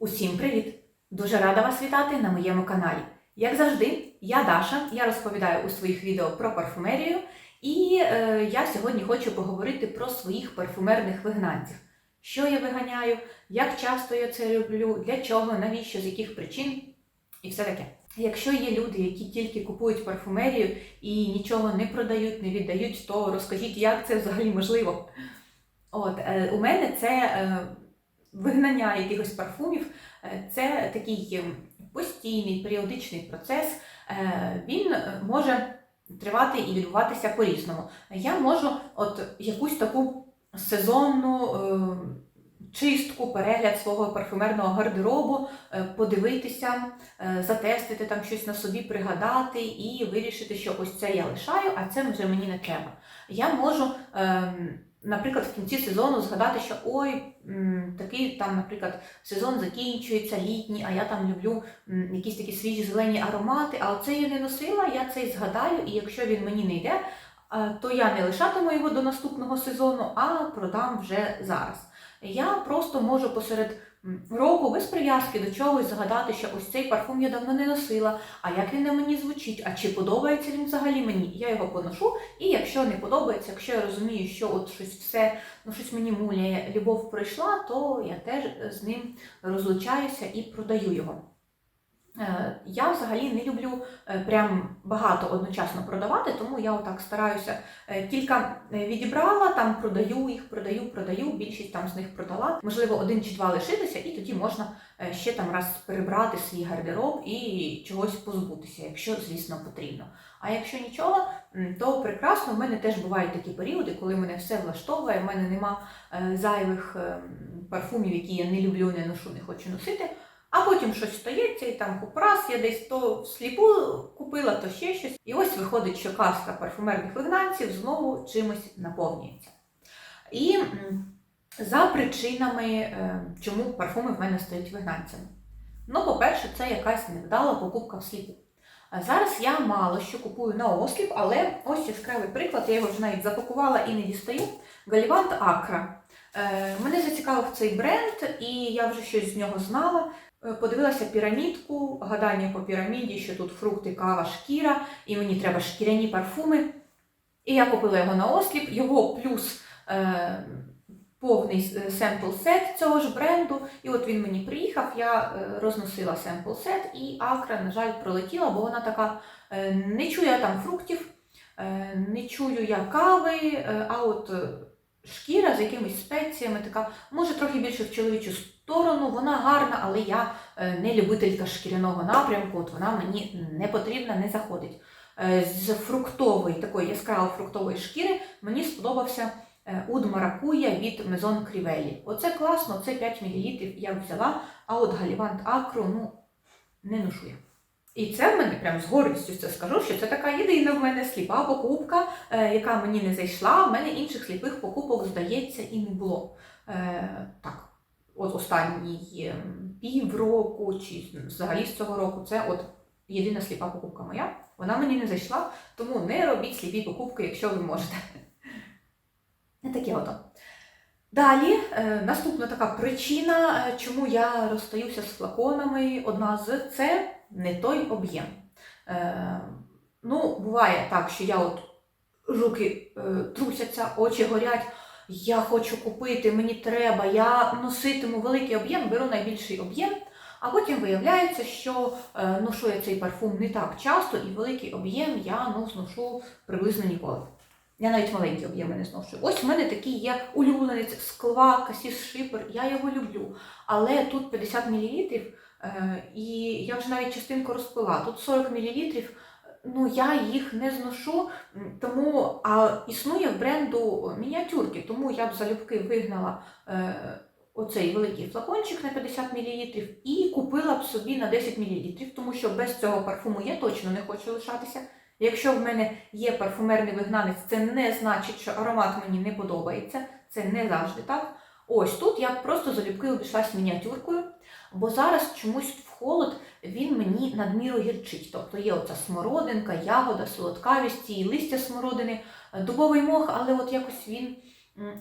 Усім привіт! Дуже рада вас вітати на моєму каналі. Як завжди, я Даша, я розповідаю у своїх відео про парфумерію, і е, я сьогодні хочу поговорити про своїх парфумерних вигнанців. Що я виганяю, як часто я це роблю, для чого, навіщо, з яких причин і все таке. Якщо є люди, які тільки купують парфумерію і нічого не продають, не віддають, то розкажіть, як це взагалі можливо. От, е, у мене це е, вигнання якихось парфумів, е, це такий постійний періодичний процес. Е, Він е, може тривати і відбуватися по-різному. Я можу от якусь таку сезонну чистку, перегляд свого парфюмерного гардеробу, подивитися, затестити там щось на собі, пригадати і вирішити, що ось це я лишаю, а це вже мені не треба. Я можу. Наприклад, в кінці сезону згадати, що ой, такий там, наприклад, сезон закінчується літній, а я там люблю якісь такі свіжі зелені аромати, а оце я не носила, я цей згадаю, і якщо він мені не йде, е, то я не лишатиму його до наступного сезону, а продам вже зараз. Я просто можу посеред року без прив'язки до чогось згадати, що ось цей парфум я давно не носила, а як він на мені звучить, а чи подобається він взагалі мені, я його поношу. І якщо не подобається, якщо я розумію, що от щось все, ну щось мені муляє, любов пройшла, то я теж з ним розлучаюся і продаю його. Е, Я взагалі не люблю е, прям багато одночасно продавати, тому я отак стараюся е, кілька відібрала, там продаю їх, продаю, продаю, більшість там з них продала. Можливо, один чи два лишилися, і тоді можна ще там раз перебрати свій гардероб і чогось позбутися, якщо, звісно, потрібно. А якщо нічого, то прекрасно. В мене теж бувають такі періоди, коли мене все влаштовує, в мене нема зайвих е, парфумів, які я не люблю, не ношу, не хочу носити. А потім щось стається, і там раз я десь то всліпу купила, то ще щось. І ось виходить, що казка парфумерних вигнанців знову чимось наповнюється. І за причинами, е, чому парфуми в мене стають вигнанцями. Ну, по-перше, це якась невдала покупка всліпу. Зараз я мало що купую на осліп, але ось яскравий приклад, я його вже навіть запакувала і не дістаю. Галівант Акра. Е, Мене зацікавив цей бренд, і я вже щось з нього знала. Е, Подивилася пірамідку, гадання по піраміді, що тут фрукти, кава, шкіра, і мені треба шкіряні парфуми. І я купила його на осліп, його плюс е, повний е, семпл сет цього ж бренду. І от він мені приїхав, я е, розносила семпл сет, і акра, на жаль, пролетіла, бо вона така е, не чую я там фруктів, е, не чую я кави, е, а от шкіра з якимись спеціями, така, може, трохи більше в чоловічу сторону, вона гарна, але я е, не любителька шкіряного напрямку, от вона мені не потрібна, не заходить. Е, З фруктової, такої яскраво фруктової шкіри мені сподобався е, уд маракуя від Maison Crivelli. Оце класно, це 5 мл я взяла, а от Галівант Акру, ну, не ношу я. І це в мене прям з гордістю це скажу, що це така єдина в мене сліпа покупка, яка мені не зайшла. В мене інших сліпих покупок, здається, і не було. Е, так, от останній е, півроку чи взагалі з цього року це от єдина сліпа покупка моя. Вона мені не зайшла, тому не робіть сліпі покупки, якщо ви можете. Не таке ото. Далі, е, наступна така причина, е, чому я розстаюся з флаконами, одна з це не той об'єм. Е, ну, буває так, що я от руки трусяться, очі горять. Я хочу купити, мені треба, я носитиму великий об'єм, беру найбільший об'єм, а потім виявляється, що е, ношу я цей парфум не так часто, і великий об'єм я ну, зношу приблизно ніколи. Я навіть маленькі об'єми не зношу. Ось в мене такий є улюбленець скла, касіс шипер, я його люблю. Але тут 50 мл, е, і я вже навіть частинку розпила. Тут 40 мл, ну я їх не зношу, тому а існує в бренду мініатюрки, тому я б залюбки вигнала е, оцей великий флакончик на 50 мл і купила б собі на 10 мл, тому що без цього парфуму я точно не хочу лишатися. Якщо в мене є парфумерний вигнанець, це не значить, що аромат мені не подобається. Це не завжди так. Ось тут я просто залюбки обійшлась мініатюркою, бо зараз чомусь холод він мені надміру гірчить. Тобто є оця смородинка, ягода, солодкавість і листя смородини, е, дубовий мох, але от якось він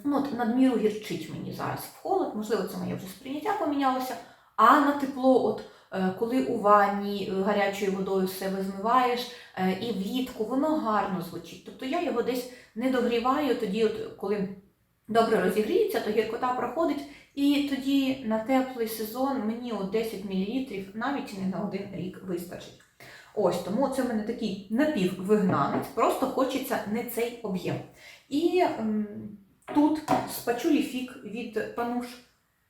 ну, от надміру гірчить мені зараз в холод. Можливо, це моє вже сприйняття помінялося. А на тепло, от е, коли у ванні е, гарячою водою себе змиваєш, і влітку воно гарно звучить. Тобто я його десь не догріваю, тоді, от, коли добре розігріється, то гіркота проходить, і тоді на теплий сезон мені от 10 мл навіть не на один рік вистачить. Ось тому це в мене такий напіввигнанець, просто хочеться не цей об'єм. І ем, тут з пачулі фік від пануш.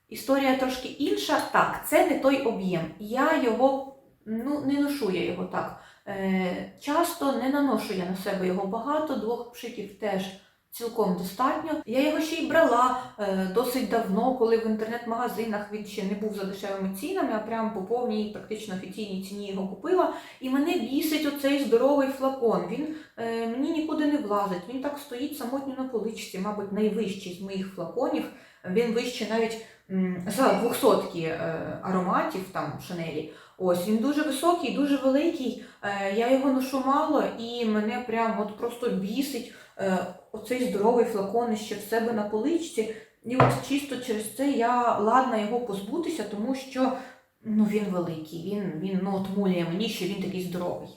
Історія трошки інша. Так, це не той об'єм. Я його ну, не ношу я його так. Е, часто не наношу я на себе його багато, двох пшиків теж цілком достатньо. Я його ще й брала е, досить давно, коли в інтернет-магазинах він ще не був за дешевими цінами, а прямо по повній, практично офіційній ціні його купила. І мене бісить оцей здоровий флакон. Він е, мені нікуди не влазить. Він так стоїть самотньо на поличці, мабуть, найвищий з моїх флаконів. Він вищий навіть за 200 е, ароматів там Шанелі. Ось він дуже високий, дуже великий. Е, я його ношу мало і мене прям от просто бісить е, оцей здоровий флакон ще в себе на поличці. І от чисто через це я ладна його позбутися, тому що ну, він великий, він, він ну, от муляє мені, що він такий здоровий.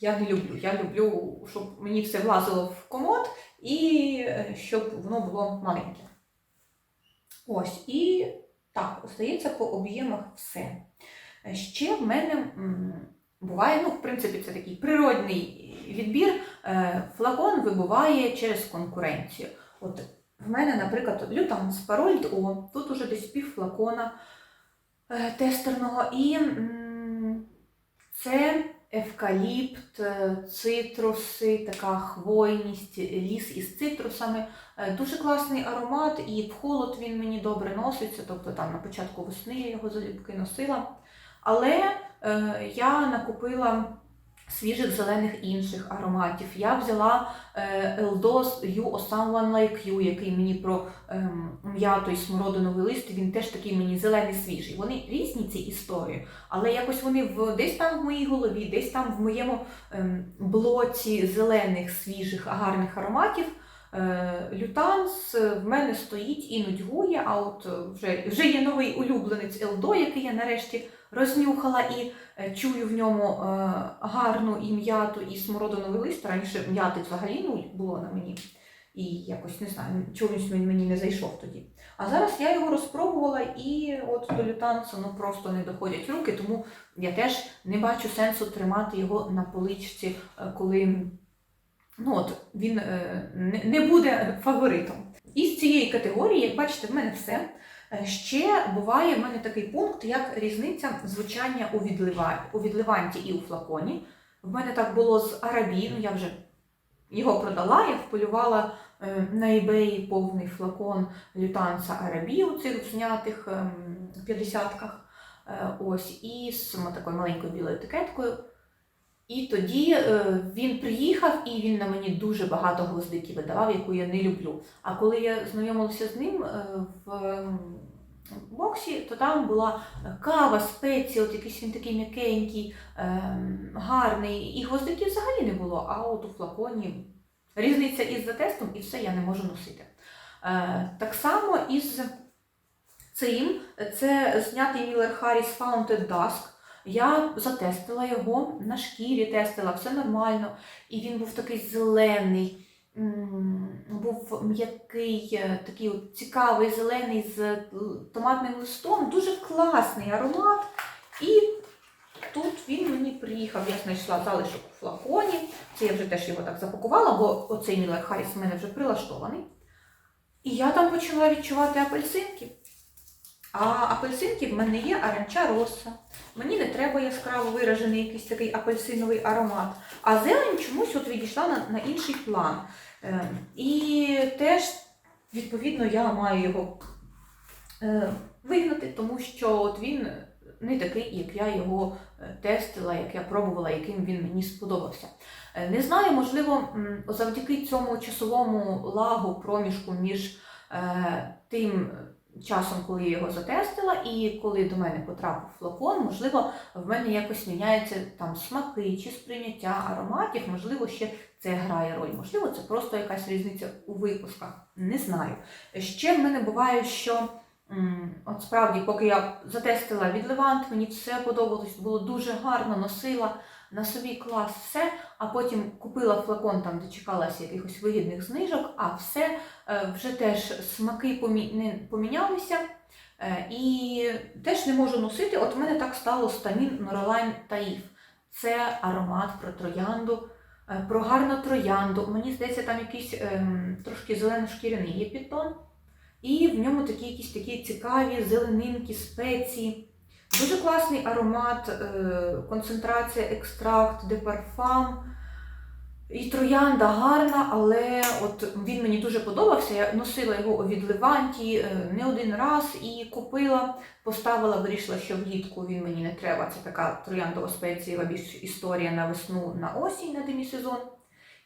Я не люблю. Я люблю, щоб мені все влазило в комод і е, щоб воно було маленьке. Ось, і так, остається по об'ємах все. Е, Ще в мене буває, ну, в принципі, це такий природний відбір. Е, Флакон вибуває через конкуренцію. От в мене, наприклад, лютам з Парольд О, тут уже десь пів флакона е, тестерного. І це евкаліпт, е, цитруси, така хвойність, ліс із цитрусами. Дуже класний аромат, і в холод він мені добре носиться, тобто там на початку весни я його залюбки носила. Але я накупила свіжих зелених інших ароматів. Я взяла е, Eldos You or Someone Like You, який мені про ем, м'яту і смородиновий лист, він теж такий мені зелений свіжий. Вони різні ці історії, але якось вони в, десь там в моїй голові, десь там в моєму ем, блоці зелених, свіжих, гарних ароматів. Е, Лютанс е, в мене стоїть і нудьгує, а от е, вже, вже є новий улюбленець Елдо, який я нарешті рознюхала і чую в ньому гарну і м'яту, і смородиновий лист. Раніше м'яти взагалі нуль було на мені. І якось не знаю, чомусь він мені не зайшов тоді. А зараз я його розпробувала і от до лютанцу ну, просто не доходять руки, тому я теж не бачу сенсу тримати його на поличці, коли ну, от, він е, не, буде фаворитом. Із цієї категорії, як бачите, в мене все. Е, Ще буває в мене такий пункт, як різниця звучання у, відлива... у відливанті і у флаконі. В мене так було з Арабі, я вже його продала, я вполювала е, на eBay повний флакон лютанца Арабі у цих знятих ем, 50-ках. Е, Ось, і з такою маленькою білою етикеткою. І тоді е, він приїхав і він на мені дуже багато гвоздиків видавав, яку я не люблю. А коли я знайомилася з ним е, в ем, боксі, то там була кава, спеції, от якийсь він такий м'якенький, ем, гарний. І гвоздиків взагалі не було. А от у флаконі різниця із затестом, і все я не можу носити. Е, Так само із цим, це знятий Міллер Harris Fountain Dusk. Я затестила його на шкірі, тестила, все нормально. І він був такий зелений, був м'який, е, такий от цікавий, зелений з е, томатним листом. Дуже класний аромат. І тут він мені приїхав. Я знайшла залишок у флаконі. Це я вже теж його так запакувала, бо оцей Міллер Харріс в мене вже прилаштований. І я там почала відчувати апельсинки. А апельсинки в мене є аранча роса. Мені не треба яскраво виражений якийсь такий апельсиновий аромат. А зелень чомусь от відійшла на, на інший план. Е, і теж, відповідно, я маю його е, вигнати, тому що от він не такий, як я його е, тестила, як я пробувала, яким він мені сподобався. Е, Не знаю, можливо, завдяки цьому часовому лагу проміжку між е, тим часом, коли я його затестила, і коли до мене потрапив флакон, можливо, в мене якось міняються там смаки чи сприйняття ароматів, можливо, ще це грає роль. Можливо, це просто якась різниця у випусках. Не знаю. Ще в мене буває, що От справді, поки я затестила від Левант, мені все подобалось, було дуже гарно, носила на собі клас, все. А потім купила флакон там, де чекалася якихось вигідних знижок, а все е, вже теж смаки помі... помінялися. Е, І теж не можу носити. От в мене так стало Станін Норалайн Таїф. Це аромат про троянду, е, про гарну троянду. Мені здається, там якийсь ем, трошки зелено-шкіряний є підтон. І в ньому такі якісь такі цікаві зеленинки, спеції. Дуже класний аромат, е, концентрація, екстракт, де парфам. І троянда гарна, але от він мені дуже подобався. Я носила його від Леванті е, не один раз і купила, поставила, вирішила, що влітку він мені не треба. Це така трояндова спецієва більш історія на весну, на осінь, на демісезон.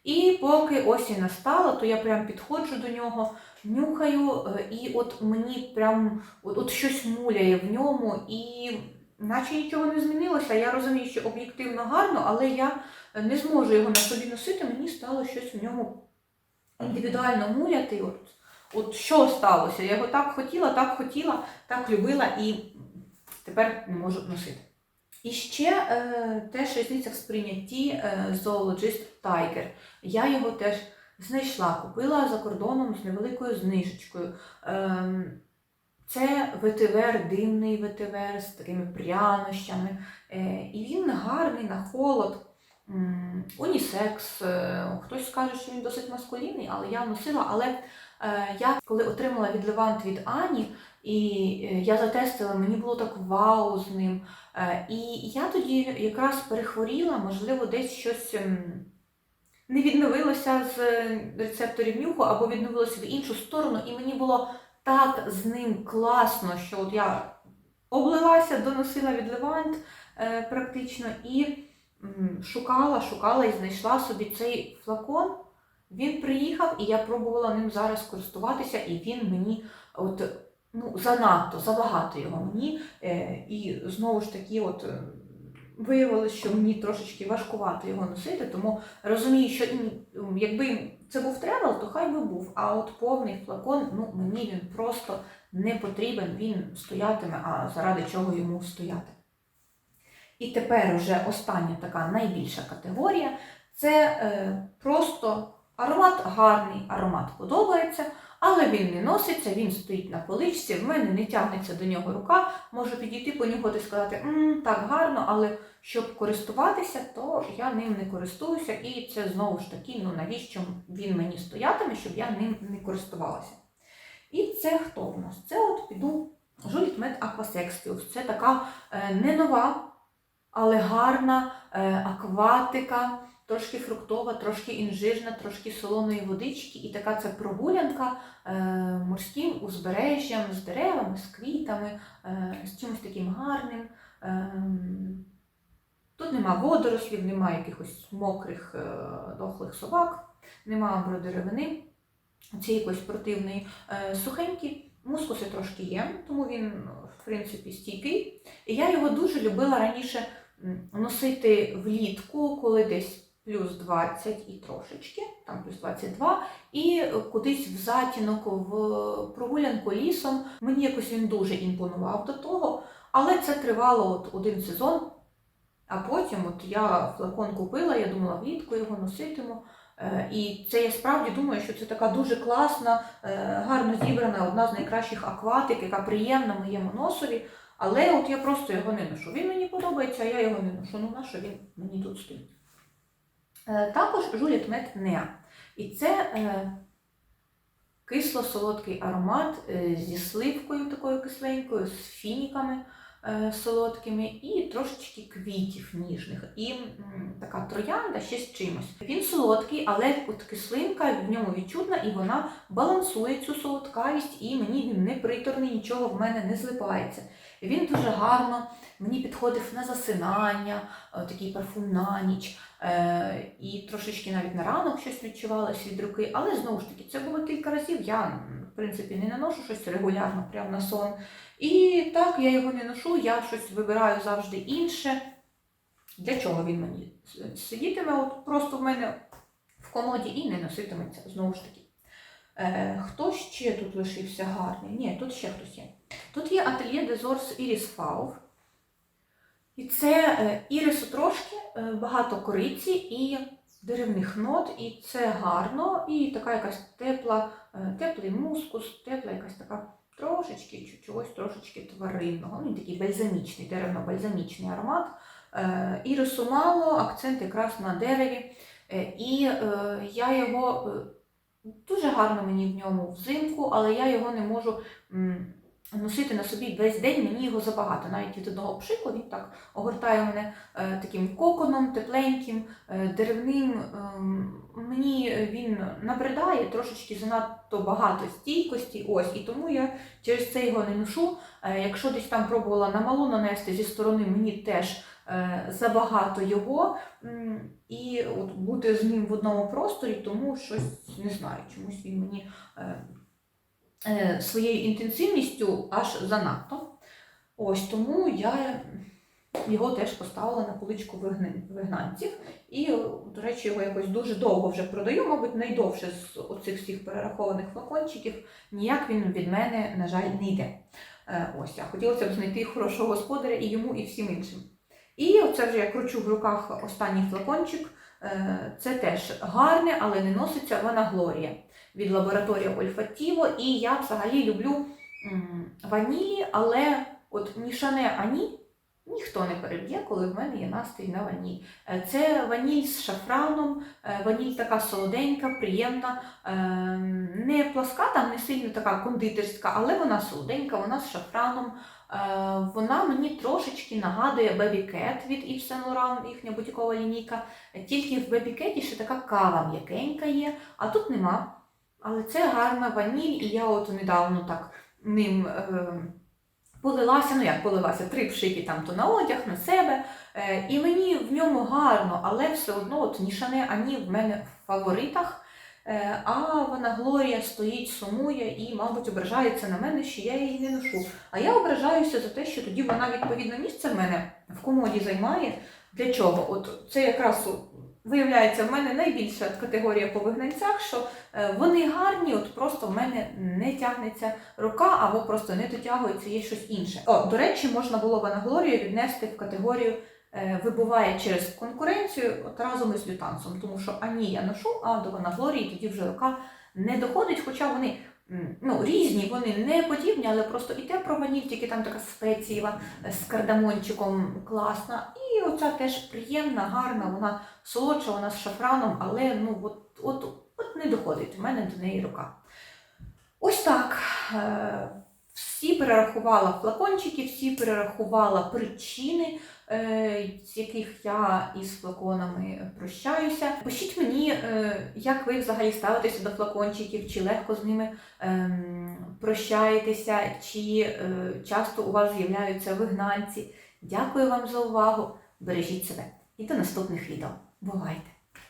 І поки осінь настала, то я прям підходжу до нього, нюхаю, е, і от мені прям от, от щось муляє в ньому, і наче нічого не змінилося. Я розумію, що об'єктивно гарно, але я не зможу його на собі носити, мені стало щось в ньому індивідуально муляти. От, от що сталося? Я його так хотіла, так хотіла, так любила і тепер не можу носити. І ще е, теж різниця в сприйнятті е, Zoologist Tiger. Я його теж знайшла, купила за кордоном з невеликою знижечкою. Ем, це ветивер, димний ветивер з такими прянощами. Е, і він гарний на холод. Унісекс. Е, Хтось скаже, що він досить маскулінний, але я носила. Але е, я коли отримала від Левант від Ані, і е, я затестила, мені було так вау з ним. Е, І я тоді якраз перехворіла, можливо, десь щось ем, не відновилося з рецепторів нюху або відновилося в іншу сторону, і мені було так з ним класно, що от я облилася, доносила від Левант е, практично і шукала, шукала і знайшла собі цей флакон. Він приїхав, і я пробувала ним зараз користуватися, і він мені от, ну, занадто, забагато його мені. Е, і знову ж таки, от е, виявилось, що мені трошечки важкувато його носити, тому розумію, що якби це був тревел, то хай би був. А от повний флакон, ну мені він просто не потрібен, він стоятиме, а заради чого йому стояти. І тепер уже остання така найбільша категорія це е, просто аромат гарний, аромат подобається, але він не носиться, він стоїть на поличці, в мене не тягнеться до нього рука, можу підійти понюхати і сказати, «М, так гарно, але щоб користуватися, то я ним не користуюся, і це знову ж таки, ну навіщо він мені стоятиме, щоб я ним не користувалася. І це хто в нас? Це от піду Жуліт Мед Aquasextius. Це така е, не нова, але гарна е, акватика, трошки фруктова, трошки інжирна, трошки солоної водички. І така це прогулянка е, морським узбережжям, з деревами, з квітами, е, з чимось таким гарним. Ем, Тут нема водорослів, нема якихось мокрих е, дохлих собак, нема амбродеревини, цієї якоїсь противної. Е, Сухенькі, мускуси трошки є, тому він, в принципі, стійкий. І я його дуже любила раніше носити влітку, коли десь плюс 20 і трошечки, там плюс 22, і кудись в затінок, в прогулянку лісом. Мені якось він дуже імпонував до того, але це тривало от один сезон. А потім от я флакон купила, я думала, влітку його носитиму. Е, І це я справді думаю, що це така дуже класна, е, гарно зібрана, одна з найкращих акватик, яка приємна моєму носові. Але от я просто його не ношу. Він мені подобається, а я його не ношу. Ну на що він мені тут стоїть? Е, Також Жуліт Мед Неа. І це е, кисло-солодкий аромат е, зі сливкою такою кисленькою, з фініками солодкими і трошечки квітів ніжних. І така троянда ще з чимось. Він солодкий, але от кислинка в ньому відчутна, і вона балансує цю солодкавість, і мені він не приторний, нічого в мене не злипається. Він дуже гарно мені підходив на засинання, такий парфум на ніч. Е, і трошечки навіть на ранок щось відчувалось від руки, але знову ж таки, це було кілька разів. Я, в принципі, не наношу щось регулярно, прямо на сон. І так, я його не ношу, я щось вибираю завжди інше. Для чого він мені сидітиме? От просто в мене в комоді і не носитиметься, знову ж таки. Е, хто ще тут лишився гарний? Ні, тут ще хтось є. Тут є ательє Дезорс Iris Fauve. І це е, ірису трошки, е, багато кориці і деревних нот, і це гарно, і така якась тепла, е, теплий мускус, тепла якась така трошечки, чогось трошечки тваринного. Ну, він такий бальзамічний, деревно-бальзамічний аромат. Ірису мало, акцент якраз на дереві. І я його дуже гарно мені в ньому взимку, але я його не можу носити на собі весь день, мені його забагато. Навіть від одного пшику він так огортає мене е, таким коконом, тепленьким, е, деревним. Ем, Мені він набридає трошечки занадто багато стійкості. Ось, і тому я через це його не ношу. Е, Якщо десь там пробувала на малу нанести зі сторони, мені теж забагато його. І от бути з ним в одному просторі, тому щось не знаю, чомусь він мені своєю інтенсивністю аж занадто. Ось тому я його теж поставила на поличку вигнанців. І, до речі, його якось дуже довго вже продаю, мабуть, найдовше з оцих всіх перерахованих флакончиків. Ніяк він від мене, на жаль, не йде. Е, Ось, а хотілося б знайти хорошого господаря і йому, і всім іншим. І оце вже я кручу в руках останній флакончик. Е, Це теж гарне, але не носиться вона Глорія від лабораторії Ольфатіво. І я взагалі люблю ванілі, але от ні шане ані ніхто не переб'є, коли в мене є настрій на ваніль. Е, Це ваніль з шафраном, е, ваніль така солоденька, приємна, е, не пласка, там не сильно така кондитерська, але вона солоденька, вона з шафраном. Вона мені трошечки нагадує Baby Cat від Yves Saint Laurent, їхня бутікова лінійка. Тільки в Baby Cat ще така кава м'якенька є, а тут нема. Але це гарна ваніль, і я от недавно так ним е, полилася, ну як полилася, три пшики там то на одяг, на себе. Е, і мені в ньому гарно, але все одно от ні шане, ані в мене в фаворитах. Е, а вона Глорія стоїть, сумує і, мабуть, ображається на мене, що я її не ношу. А я ображаюся за те, що тоді вона відповідне місце в мене в комоді займає. Для чого? От це якраз виявляється в мене найбільша категорія по вигнанцях, що е, вони гарні, от просто в мене не тягнеться рука або просто не дотягується, є щось інше. О, до речі, можна було Ванаглорію віднести в категорію е, вибуває через конкуренцію от разом із лютансом, тому що ані я ношу, а до Ванаглорії тоді вже рука не доходить, хоча вони. Ну, різні, вони не подібні, але просто і те про ваніль, тільки там така спецієва е, з кардамончиком класна. Оця теж приємна, гарна, вона солодша, вона з шафраном, але ну от, от, от не доходить в мене до неї рука. Ось так. Е, Всі перерахувала флакончики, всі перерахувала причини, е, з яких я із флаконами прощаюся. Пишіть мені, е, як ви взагалі ставитеся до флакончиків, чи легко з ними ем, прощаєтеся, чи часто у вас з'являються вигнанці. Дякую вам за увагу. Бережіть себе і до наступних відео. Бувайте!